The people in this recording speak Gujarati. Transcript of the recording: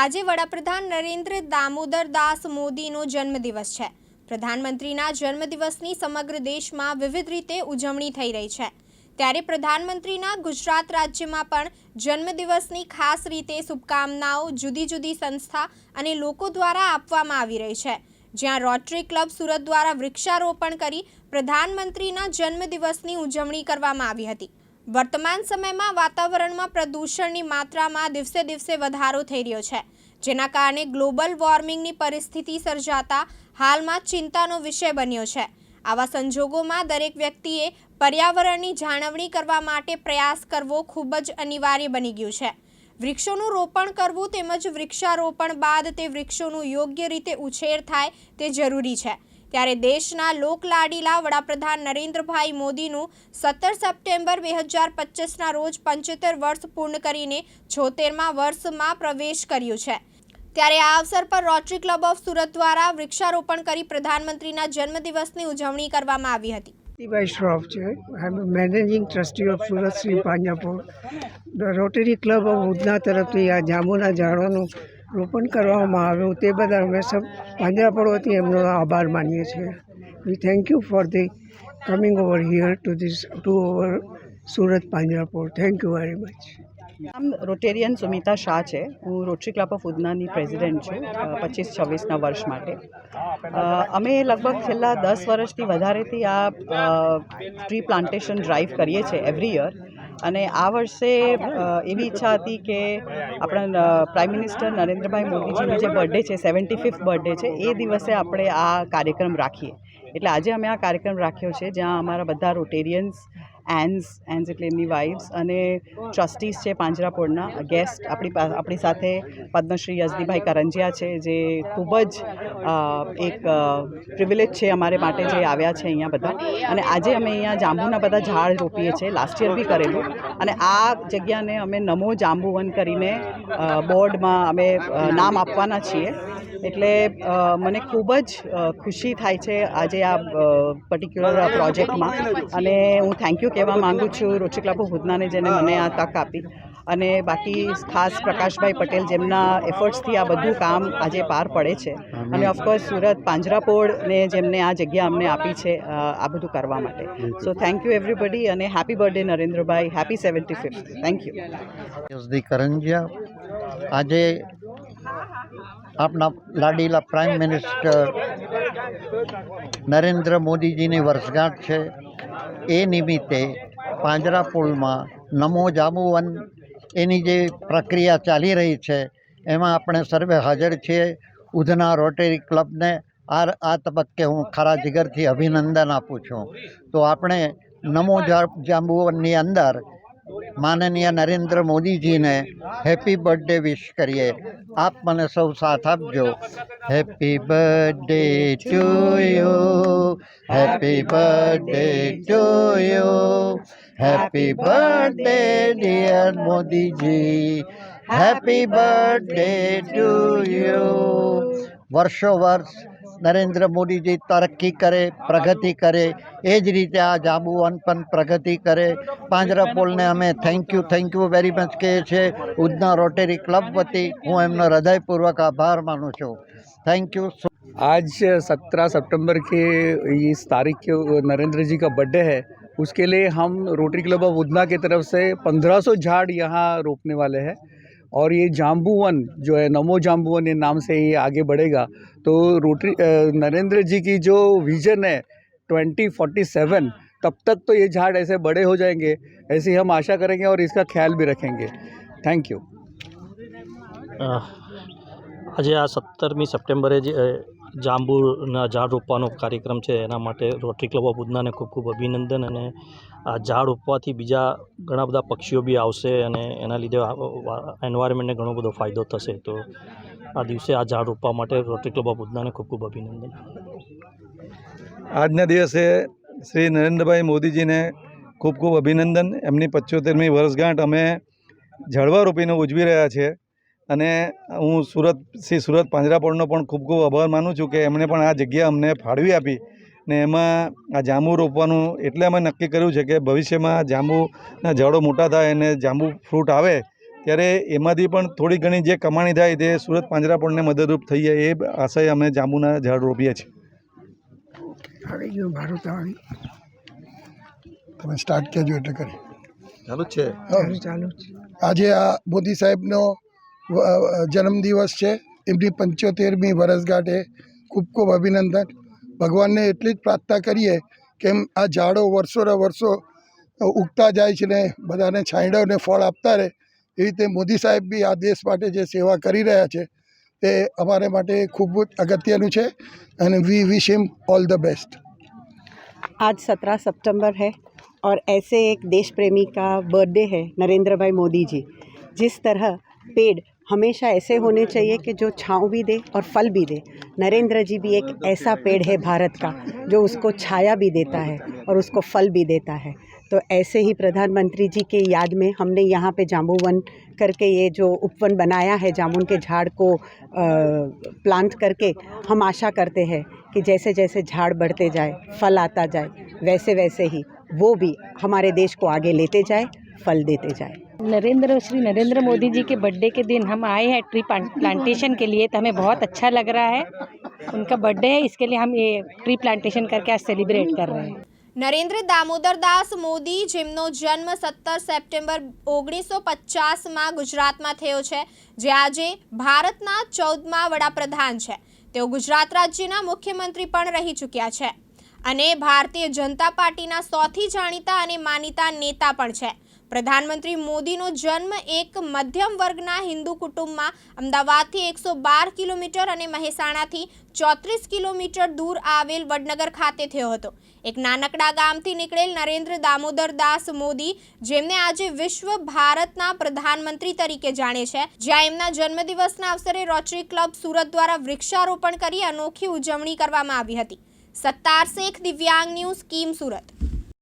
આજે વડાપ્રધાન નરેન્દ્ર દામોદર દાસ મોદીનો જન્મદિવસ છે. પ્રધાનમંત્રીના જન્મદિવસની સમગ્ર દેશમાં વિવિધ રીતે ઉજવણી થઈ રહી છે. ત્યારે પ્રધાનમંત્રીના ગુજરાત રાજ્યમાં પણ જન્મદિવસની ખાસ રીતે શુભકામનાઓ જુદી જુદી સંસ્થા અને લોકો દ્વારા આપવામાં આવી રહી છે. જ્યાં રોટરી ક્લબ સુરત દ્વારા વૃક્ષારોપણ કરી પ્રધાનમંત્રીના જન્મદિવસની ઉજવણી કરવામાં આવી હતી. વર્તમાન સમયમાં વાતાવરણમાં પ્રદૂષણની માત્રામાં દિવસે દિવસે વધારો થઈ રહ્યો છે, જેના કારણે ગ્લોબલ વોર્મિંગની પરિસ્થિતિ સર્જાતા હાલમાં ચિંતાનો વિષય બન્યો છે. આવા સંજોગોમાં દરેક વ્યક્તિએ પર્યાવરણની જાળવણી કરવા માટે પ્રયાસ કરવો ખૂબ જ અનિવાર્ય બની ગયું છે. વૃક્ષોનું રોપણ કરવું તેમજ વૃક્ષારોપણ બાદ તે વૃક્ષોનું યોગ્ય રીતે ઉછેર થાય તે જરૂરી છે. ત્યારે દેશના લોકલાડીલા વડાપ્રધાન નરેન્દ્રભાઈ મોદીનું સત્તર સપ્ટેમ્બર બે હજાર પચીસના રોજ પંચોતેર વર્ષ પૂર્ણ કરીને છોતેરમાં વર્ષમાં પ્રવેશ કર્યું છે. ત્યારે આ અવસર પર રોટરી ક્લબ ઓફ સુરત દ્વારા વૃક્ષારોપણ કરી પ્રધાનમંત્રીના જન્મદિવસની ઉજવણી કરવામાં આવી હતી. દીભાઈ શ્રોફ છે. I managing trustee of Surat Shri Panjapur rotary club of Udhna તરફથી આ જાંબુના ઝાડોનું રોપણ કરવામાં આવ્યું તે બદલ અમે સબ વાંદરા પર્વતી એમનો આભાર માનીએ છીએ. We thank you for the coming over here to this to over Surat Panjrapol thank you very much નામ રોટેરિયન સુમિતા શાહ છે. હું રોટરી ક્લબ ઓફ ઉદનાની પ્રેસિડેન્ટ છું પચીસ છવ્વીસના વર્ષ માટે. અમે લગભગ છેલ્લા દસ વર્ષથી વધારેથી આ ટ્રી પ્લાન્ટેશન ડ્રાઈવ કરીએ છીએ એવરી યર. અને આ વર્ષે એવી ઈચ્છા હતી કે આપણા પ્રાઇમ મિનિસ્ટર નરેન્દ્રભાઈ મોદીજીનો જે બર્થડે છે સેવન્ટી ફિફ્થ બર્થડે છે, એ દિવસે આપણે આ કાર્યક્રમ રાખીએ. એટલે આજે અમે આ કાર્યક્રમ રાખ્યો છે, જ્યાં અમારા બધા રોટેરિયન્સ એન્સ એન્સ એટલે એમની વાઇફ્સ અને ટ્રસ્ટીઝ છે પાંજરાપોળના ગેસ્ટ આપણી આપણી સાથે પદ્મશ્રી યજદીભાઈ કરંજિયા છે, જે ખૂબ જ એક પ્રિવિલેજ છે અમારે માટે જે આવ્યા છે અહીંયા બધા. અને આજે અમે અહીંયા જાંબુના બધા ઝાડ રોપીએ છીએ લાસ્ટ યર બી કરેલું. અને આ જગ્યાને અમે નમો જાંબુવન કરીને બોર્ડમાં અમે નામ આપવાના છીએ. એટલે મને ખૂબ જ ખુશી થાય છે આજે આ પર્ટિક્યુલર પ્રોજેક્ટમાં અને હું થેન્ક યુ કહેવા માગું છું રોટરી ક્લબ ઓફ જેને મને આ તક આપી. અને બાકી ખાસ પ્રકાશભાઈ પટેલ જેમના એફર્ટ્સથી આ બધું કામ આજે પાર પડે છે. અને ઓફકોર્સ સુરત પાંજરાપોળને જેમને આ જગ્યા અમને આપી છે આ બધું કરવા માટે. સો થેન્ક યુ એવરીબડી અને happy birthday Narendrabhai happy seventy fifth thank you Karanjia. આજે આપણા લાડીલા પ્રાઇમ મિનિસ્ટર નરેન્દ્ર મોદીજીની વર્ષગાંઠ છે. એ નિમિત્તે પાંજરા પુલમાં નમો જાંબુવન એની જે પ્રક્રિયા ચાલી રહી છે, એમાં આપણે સર્વે હાજર છીએ. ઉધના રોટરી ક્લબને આ આ તબક્કે હું ખરા જીગરથી અભિનંદન આપું છું. તો આપણે નમો જાંબુવનની અંદર માનનીય નરેન્દ્ર મોદીજીને હેપી બર્થડે વિશ કરીએ. આપ મને સૌ સાથ આપજો. Happy birthday to you happy birthday to you happy birthday dear Modiji happy birthday to you વર્ષો વર્ષ નરેન્દ્ર મોદીજી તરક્કી કરે પ્રગતિ કરે એ જ રીતે આ જાંબુવન પણ પ્રગતિ કરે પાંજરાપોળને અમે thank you thank you very much કહીએ છીએ ઉધના રોટેરી ક્લબ વતી હું એમનો હૃદયપૂર્વક આભાર માનું છું થેન્ક યુ आज सत्रह सितंबर के इस तारीख के नरेंद्र जी का बर्थडे है उसके लिए हम रोटरी क्लब ऑफ उधना की तरफ से 1500 झाड़ यहाँ रोपने वाले हैं और ये जाम्बुवन जो है, नमो जाम्बुवन ये नाम से ये आगे बढ़ेगा। तो रोटरी नरेंद्र जी की जो विज़न है, ट्वेंटी फोर्टी सेवन, तब तक तो ये झाड़ ऐसे बड़े हो जाएँगे, ऐसी हम आशा करेंगे और इसका ख्याल भी रखेंगे। थैंक यू आज सत्तरवीं सेप्टेम्बर है जी જાંબુના ઝાડ રોપવાનો કાર્યક્રમ છે. એના માટે રોટરી ક્લબ ઓફ ઉધનાને ખૂબ ખૂબ અભિનંદન અને આ ઝાડ રોપવાથી બીજા ઘણા બધા પક્ષીઓ બી આવશે અને એના લીધે એન્વાયરમેન્ટને ઘણો બધો ફાયદો થશે. તો આ દિવસે આ ઝાડ રોપવા માટે રોટરી ક્લબ ઓફ ઉધનાને ખૂબ ખૂબ અભિનંદન. આજના દિવસે શ્રી નરેન્દ્રભાઈ મોદીજીને ખૂબ ખૂબ અભિનંદન. એમની પચોતેરમી વર્ષગાંઠ અમે ઝાડવા રોપીને ઉજવી રહ્યા છીએ. અને હું સુરત શ્રી સુરત પાંજરાપોળનો પણ ખૂબ ખૂબ આભાર માનું છું કે એમણે પણ આ જગ્યા અમને ફાળવી આપી ને એમાં આ જાંબુ રોપવાનું એટલે અમે નક્કી કર્યું છે કે ભવિષ્યમાં જાંબુના ઝાડો મોટા થાય અને જાંબુ ફ્રૂટ આવે ત્યારે એમાંથી પણ થોડી ઘણી જે કમાણી થાય તે સુરત પાંજરાપોળને મદદરૂપ થઈ જાય એ આશય અમે જાંબુના ઝાડ રોપીએ છીએ. તમે સ્ટાર્ટ કહેજો એટલે કરી. ચાલુ છે. ચાલુ ચાલુ છે. આજે આ મોદી સાહેબનો જન્મદિવસ છે એમની પંચોતેરમી વર્ષગાંઠે ખૂબ ખૂબ અભિનંદન ભગવાનને એટલી જ પ્રાર્થના કરીએ કે એમ આ ઝાડો વર્ષોના વર્ષો ઉગતા જાય છે ને બધાને છાંયડાને ફળ આપતા રહે એ રીતે મોદી સાહેબ બી આ દેશ માટે જે સેવા કરી રહ્યા છે તે અમારે માટે ખૂબ જ અગત્યનું છે અને we wish him all the best आज सत्रह सितंबर है और ऐसे एक देश प्रेमी का बर्थडे है नरेंद्र भाई मोदी जी जिस तरह पेड़ हमेशा ऐसे होने चाहिए कि जो छाँव भी दे और फल भी दे। नरेंद्र जी भी एक ऐसा पेड़ है भारत का, जो उसको छाया भी देता है और उसको फल भी देता है। तो ऐसे ही प्रधानमंत्री जी के याद में हमने यहाँ पे जामुन करके ये जो उपवन बनाया है, जामुन के झाड़ को प्लांट करके हम आशा करते हैं कि जैसे जैसे झाड़ बढ़ते जाए, फल आता जाए वैसे वैसे ही वो भी हमारे देश को आगे लेते जाए फल देते जाए नरेंद्र श्री नरेंद्र मोदी जी के बर्थडे के दिन हम आए हैं ट्री प्लांटेशन के लिए तो हमें बहुत अच्छा लग रहा है उनका बर्थडे है इसके लिए हम ये ट्री प्लांटेशन करके आज सेलिब्रेट कर रहे हैं નરેન્દ્ર દામોદરદાસ મોદી જેમનો જન્મ સત્તર સપ્ટેમ્બર ઓગણીસો પચાસમાં ગુજરાતમાં થયો છે જે આજે ભારતના ચૌદમા વડાપ્રધાન છે તેઓ ગુજરાત રાજ્યના મુખ્યમંત્રી પણ રહી ચૂક્યા છે અને ભારતીય જનતા પાર્ટીના સૌથી જાણીતા અને માનીતા નેતા પણ છે પ્રધાનમંત્રી મોદીનો જન્મ એક મધ્યમ વર્ગના હિન્દુ કુટુંબમાં અમદાવાદથી એકસો બાર કિલોમીટર અને મહેસાણાથી ચોત્રીસ કિલોમીટર દૂર આવેલ વડનગર ખાતે થયો હતો. એક નાનકડા ગામથી નીકળેલ નરેન્દ્ર દામોદર દાસ મોદી, જેમને આજે વિશ્વ ભારતના પ્રધાનમંત્રી તરીકે જાણે છે, જ્યાં એમના જન્મદિવસના અવસરે રોટરી ક્લબ સુરત દ્વારા વૃક્ષારોપણ કરી અનોખી ઉજવણી કરવામાં આવી હતી. સત્તાર શેખ દિવ્યાંગ ન્યૂઝ સ્કીમ સુરત.